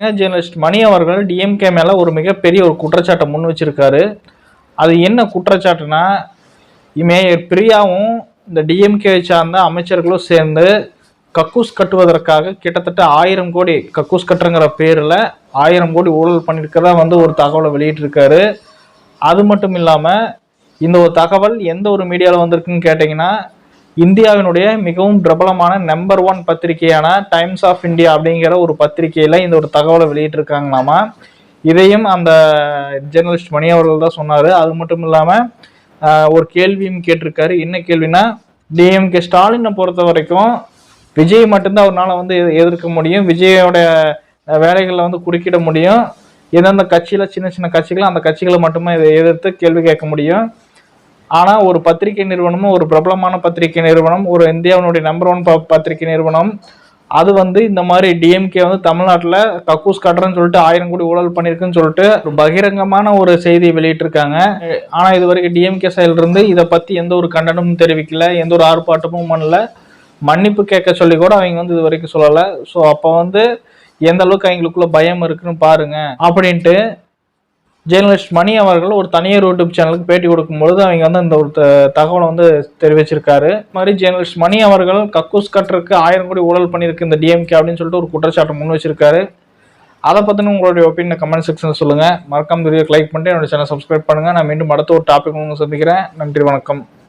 Journalist மணி அவர்கள் DMK மேலே ஒரு மிகப்பெரிய ஒரு குற்றச்சாட்டை முன் வச்சிருக்காரு. அது என்ன குற்றச்சாட்டுனா மேயர் பிரியாவும் இந்த டிஎம்கே சார்ந்த அமைச்சர்களும் சேர்ந்து கக்கூஸ் கட்டுவதற்காக கிட்டத்தட்ட ஆயிரம் கோடி கக்கூஸ் கட்டுறங்கிற பேரில் ஆயிரம் கோடி ஊழல் பண்ணியிருக்கிறதா வந்து ஒரு தகவலை வெளியிட்டிருக்காரு. அது மட்டும் இல்லாமல் இந்த ஒரு தகவல் எந்த ஒரு மீடியாவில் வந்திருக்குன்னு கேட்டிங்கன்னா இந்தியாவினுடைய மிகவும் பிரபலமான நம்பர் ஒன் பத்திரிகையான டைம்ஸ் ஆஃப் இந்தியா அப்படிங்கிற ஒரு பத்திரிகையில் இந்த ஒரு தகவலை வெளியிட்டிருக்காங்களாமா? இதையும் அந்த ஜேர்னலிஸ்ட் மணி அவர்கள் தான் சொன்னார். அது மட்டும் இல்லாமல் ஒரு கேள்வியும் கேட்டிருக்காரு. என்ன கேள்வினா டிஎம்கே ஸ்டாலினை பொறுத்த வரைக்கும் விஜய் மட்டும்தான் அவரால் வந்து எதிர்க்க முடியும். விஜயோட வேலைகளை வந்து குறுக்கிட முடியும். எந்தெந்த கட்சியில் சின்ன சின்ன கட்சிகள் அந்த கட்சிகளை மட்டுமே இதை எதிர்த்து கேள்வி கேட்க முடியும். ஆனால் ஒரு பத்திரிகை நிறுவனமும் ஒரு பிரபலமான பத்திரிகை நிறுவனம் ஒரு இந்தியாவினுடைய நம்பர் ஒன் பத்திரிகை நிறுவனம் அது வந்து இந்த மாதிரி டிஎம்கே வந்து தமிழ்நாட்டில் கக்கூஸ் கட்டுறேன்னு சொல்லிட்டு ஆயிரம் கோடி ஊழல் பண்ணியிருக்குன்னு சொல்லிட்டு ஒரு பகிரங்கமான ஒரு செய்தியை வெளியிட்டிருக்காங்க. ஆனால் இது வரைக்கும் டிஎம்கே செயலிருந்து இதை பற்றி எந்த ஒரு கண்டனமும் தெரிவிக்கல எந்த ஒரு ஆர்ப்பாட்டமும் பண்ணல. மன்னிப்பு கேட்க சொல்லி கூட அவங்க வந்து இது வரைக்கும் சொல்லலை. ஸோ அப்போ வந்து எந்த அளவுக்கு அவங்களுக்குள்ள பயம் இருக்குன்னு பாருங்க. அப்படின்ட்டு ஜேர்னலிஸ்ட் மணி அவர்கள் ஒரு தனியார் யூடியூப் சேனலுக்கு பேட்டி கொடுக்கும்பொழுது அவங்க வந்து இந்த ஒரு தகவலை வந்து தெரிவிச்சிருக்காரு. மாதிரி ஜேர்னலிஸ்ட் மணி அவர்கள் கக்கூஸ் கட்டருக்கு ஆயிரம் கோடி ஊழல் பண்ணியிருக்கு இந்த டிஎம்கே அப்படின்னு சொல்லிட்டு ஒரு குற்றச்சாட்டு முன் வச்சிருக்காரு. அதை பற்றின உங்களுடைய ஒப்பீனியன் கமெண்ட் செக்ஷனில் சொல்லுங்கள் மறக்காம வீடியோக்கு லைக் பண்ணிட்டு என்னோட சேனல் சப்ஸ்கிரைப் பண்ணுங்கள் நான் மீண்டும் அடுத்த ஒரு டாபிக் உங்களுக்கு சந்திக்கிறேன். நன்றி வணக்கம்.